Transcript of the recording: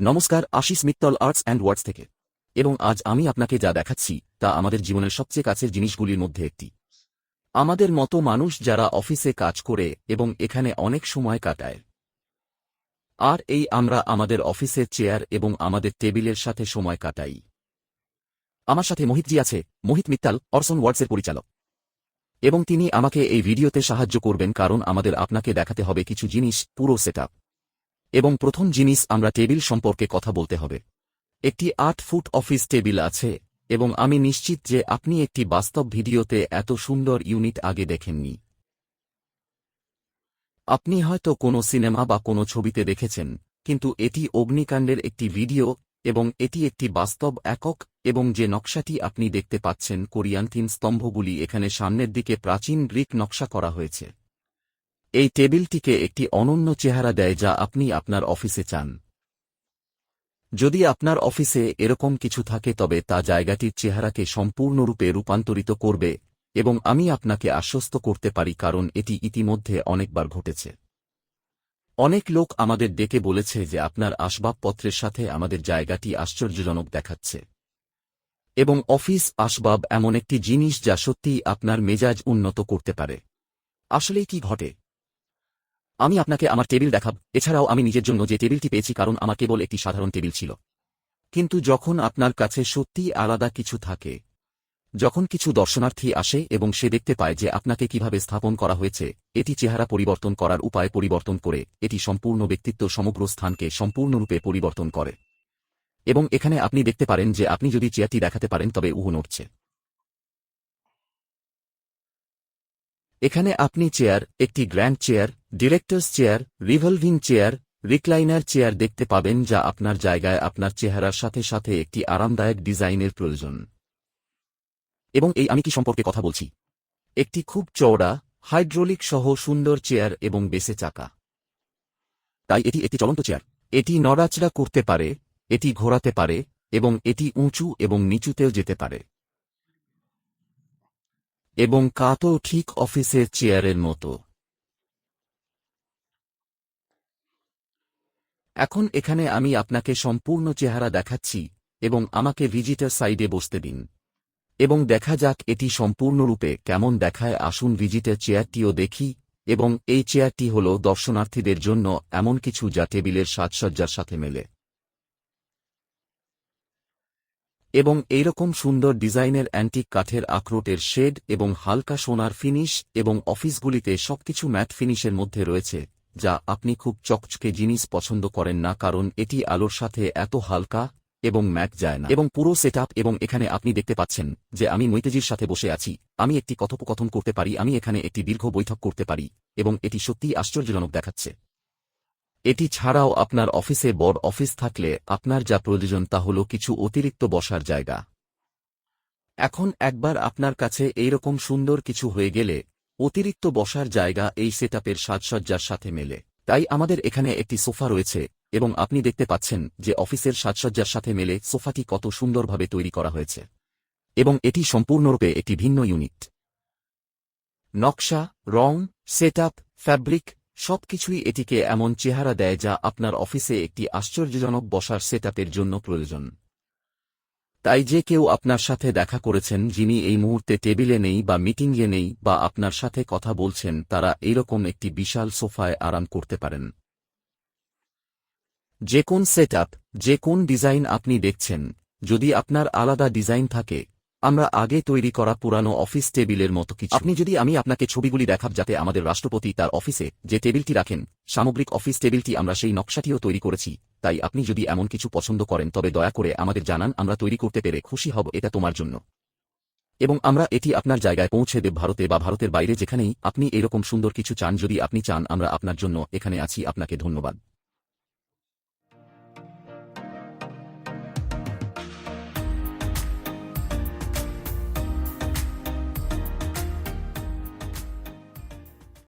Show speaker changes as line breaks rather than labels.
নমস্কার, Ashis Mittal arts and words থেকে। এবং আজ আমি আপনাকে যা দেখাচ্ছি, তা আমাদের জীবনের সবচেয়ে কাছের জিনিসগুলির মধ্যে একটি। আমাদের মতো মানুষ যারা অফিসে কাজ করে এবং এখানে অনেক সময় কাটায়। আর এই আমরা আমাদের অফিসের চেয়ার এবং আমাদের টেবিলের সাথে সময় কাটাই। আমার সাথে মোহিতজি আছে, মোহিত মিত্তাল অর্সন ওয়ার্ডসের পরিচালক। এবং তিনি আমাকে এই ভিডিওতে সাহায্য করবেন, কারণ আমাদের আপনাকে দেখাতে হবে কিছু জিনিস, পুরো সেটআপ। এবং প্রথম জিনিস আমরা টেবিল সম্পর্কে কথা বলতে হবে। একটি আট ফুট অফিস টেবিল আছে, এবং আমি নিশ্চিত যে আপনি একটি বাস্তব ভিডিওতে এত সুন্দর ইউনিট আগে দেখেননি। আপনি হয়তো কোনো সিনেমা বা কোনো ছবিতে দেখেছেন, কিন্তু এটি অগ্নিকাণ্ডের একটি ভিডিও, এবং এটি একটি বাস্তব একক, এবং যে নকশাটি আপনি দেখতে পাচ্ছেন কোরিয়ান তিন স্তম্ভগুলি এখানে সামনের দিকে প্রাচীন গ্রিক নকশা করা হয়েছে। এই টেবিলটিকে একটি অনন্য চেহারা দেয় যা আপনি আপনার অফিসে চান। যদি আপনার অফিসে এরকম কিছু থাকে তবে তা জায়গাটির চেহারাকে সম্পূর্ণরূপে রূপান্তরিত করবে এবং আমি আপনাকে আশ্বস্ত করতে পারি কারণ এটি ইতিমধ্যে অনেকবার ঘটেছে। অনেক লোক আমাদের ডেকে বলেছে যে আপনার আসবাবপত্রের সাথে আমাদের জায়গাটি আশ্চর্যজনক দেখাচ্ছে। এবং অফিস আসবাব এমন একটি জিনিস যা সত্যিই আপনার মেজাজ উন্নত করতে পারে। আসলেই কি ঘটে? আমি আপনাকে আমার টেবিল দেখাব। এছাড়াও আমি নিজের জন্য যে টেবিলটি পেয়েছি কারণ আমার কেবল একটি সাধারণ টেবিল ছিল। কিন্তু যখন আপনার কাছে সত্যিই আলাদা কিছু থাকে, যখন কিছু দর্শনার্থী আসে এবং সে দেখতে পায় যে আপনাকে কীভাবে স্থাপন করা হয়েছে, এটি চেহারা পরিবর্তন করার উপায় পরিবর্তন করে, এটি সম্পূর্ণ ব্যক্তিত্ব সমগ্র স্থানকে সম্পূর্ণরূপে পরিবর্তন করে। এবং এখানে আপনি দেখতে পারেন যে আপনি যদি চেয়ারটি দেখাতে পারেন, তবে উহু নড়ছে। এখানে আপনি চেয়ার, একটি grand chair, directors chair, revolving chair, recliner chair দেখতে পাবেন যা আপনার জায়গায় আপনার চেহারার সাথে সাথে একটি আরামদায়ক ডিজাইনের প্রয়োজন। এবং এই আমি কি সম্পর্কে কথা বলছি? একটি খুব চওড়া, হাইড্রোলিক সহ সুন্দর চেয়ার এবং বেসে চাকা। তাই এটি একটি চলন্ত চেয়ার। এটি নড়াচড়া করতে পারে, এটি ঘোরাতে পারে, এবং এটি উঁচু এবং নিচুতেও যেতে পারে। এবং কাতও ঠিক অফিসের চেয়ারের মতো। এখন এখানে আমি আপনাকে সম্পূর্ণ চেহারা দেখাচ্ছি এবং আমাকে ভিজিটার সাইডে বসতে দিন। এবং দেখা যাক এটি সম্পূর্ণরূপে কেমন দেখায়। আসুন ভিজিটার চেয়ারটিও দেখি এবং এই চেয়ারটি হল দর্শনার্থীদের জন্য এমন কিছু যা টেবিলের সাজসজ্জার সাথে মেলে। এবং এইরকম সুন্দর ডিজাইনের অ্যান্টিক কাঠের আখরোটের শেড এবং হালকা সোনার ফিনিশ এবং অফিসগুলিতে সবকিছু ম্যাট ফিনিশের মধ্যে রয়েছে, যা আপনি খুব চকচকে জিনিস পছন্দ করেন না কারণ এটি আলোর সাথে এত হালকা এবং ম্যাট যায় না। এবং পুরো সেট এবং এখানে আপনি দেখতে পাচ্ছেন যে আমি মৈতেজির সাথে বসে আছি, আমি একটি কথোপকথন করতে পারি, আমি এখানে একটি দীর্ঘ বৈঠক করতে পারি এবং এটি সত্যিই আশ্চর্যজনক দেখাচ্ছে। এটি ছাড়াও আপনার অফিসে বড় অফিস থাকলে আপনার যা প্রয়োজন তা হল কিছু অতিরিক্ত বসার জায়গা। এখন একবার আপনার কাছে এইরকম সুন্দর কিছু হয়ে গেলে অতিরিক্ত বসার জায়গা এই সেটআপের সাজসজ্জার সাথে মেলে। তাই আমাদের এখানে একটি সোফা রয়েছে এবং আপনি দেখতে পাচ্ছেন যে অফিসের সাজসজ্জার সাথে মেলে সোফাটি কত সুন্দরভাবে তৈরি করা হয়েছে এবং এটি সম্পূর্ণরূপে একটি ভিন্ন ইউনিট। নকশা, রং, সেটআপ, ফ্যাব্রিক সবকিছুই এটিকে এমন চেহারা দেয় যা আপনার অফিসে একটি আশ্চর্যজনক বসার সেটআপের জন্য প্রয়োজন। তাই যে কেউ আপনার সাথে দেখা করেছেন, যিনি এই মুহূর্তে টেবিলে নেই বা মিটিংয়ে নেই বা আপনার সাথে কথা বলছেন, তারা এরকম একটি বিশাল সোফায় আরাম করতে পারেন। যে কোন সেটআপ, যে কোন ডিজাইন আপনি দেখছেন, যদি আপনার আলাদা ডিজাইন থাকে আমরা আগে তৈরি করা পুরানো অফিস টেবিলের মতো কিছু। আপনি যদি আমি আপনাকে ছবিগুলি দেখাব যাতে আমাদের রাষ্ট্রপতি তার অফিসে যে টেবিলটি রাখেন, সামগ্রিক অফিস টেবিলটি আমরা সেই নকশাটিও তৈরি করেছি, তাই আপনি যদি এমন কিছু পছন্দ করেন, তবে দয়া করে আমাদের জানান, আমরা তৈরি করতে পেরে খুশি হব, এটা তোমার জন্য। এবং আমরা এটি আপনার জায়গায় পৌঁছে দেব ভারতে বা ভারতের বাইরে যেখানেই আপনি এরকম সুন্দর কিছু চান, যদি আপনি চান, আমরা আপনার জন্য এখানে আছি, আপনাকে ধন্যবাদ।